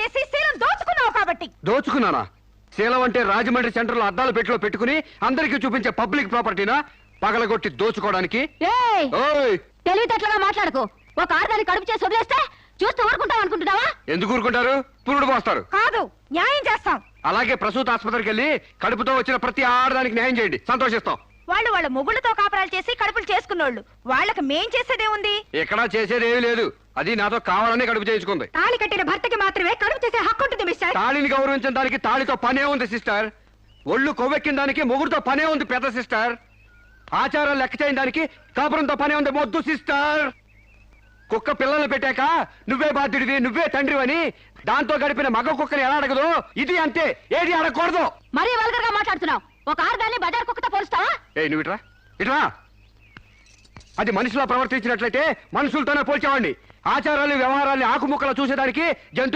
చేసి శీలం దోచుకున్నావు కాబట్టి. దోచుకున్నానా? శీలం అంటే రాజమండ్రి సెంటర్లో అద్దాల పెట్టిలో పెట్టుకుని అందరికీ చూపించే పబ్లిక్ ప్రాపర్టీనా? పగలగొట్టి దోచుకోవడానికి. తెలివితేటలుగా మాట్లాడకు. ఒక ఆరుదాన్ని కడుపు చేసి వదిలేస్తే చూస్తూ ఊరుకుంటాం అనుకుంటున్నావా? ఎందుకు ఊరుకుంటారు? పురుడు పోస్తారు కాదు న్యాయం చేస్తాం. అలాగే ప్రసూత ఆసుపత్రికి వెళ్ళి కడుపుతో వచ్చిన ప్రతి ఆడదానికి న్యాయం చేయండి. సంతోషిస్తాం. వాళ్ళు వాళ్ళ మొగుళ్ళతో కాపరాలు చేసి కడుపులు చేసుకున్నోళ్ళు. వాళ్ళకి మేం చేసేదే ఉంది ఎక్కడా చేసేది ఏమీ లేదు. అది నాతో కావాలని కడుపు చేయించుకుంది. తాళి కట్టిన భర్తకి మాత్రమే కడుపు చేసే హక్కు ఉంటుంది మిస్టర్. తాళిని గౌరవించిన దానికి తాళితో పనే ఉంది సిస్టర్. ఒళ్ళు కొవ్వెక్కిన దానికి మొగుడుతో పనే ఉంది పెద్ద సిస్టర్. ఆచారం లెక్క చేయని దానికి కాపురంతో పనే ఉంది మొద్దు సిస్టర్. కుక్క పిల్లలు పెట్టాక నువ్వే బాధ్యుడివి నువ్వే తండ్రివని దాంతో గడిపిన మగ కుక్కని ఎలా అడగదు? ఇది అంతే ఏది అడగకూడదు. మరీ వల్గర్గా మాట్లాడుతున్నావు. ఒక ఆరుదాన్ని బజార్ కుక్కతో పోలుస్తావా? ఏ నువ్వు ఇట్రా ఇట్రా అది మనిషిలా ప్రవర్తించినట్లయితే మనుషులతోనే పోల్చేవాడిని. ఆచారాలు వ్యవహారాన్ని ఆకుముక్కలు చూసేదానికి జంతు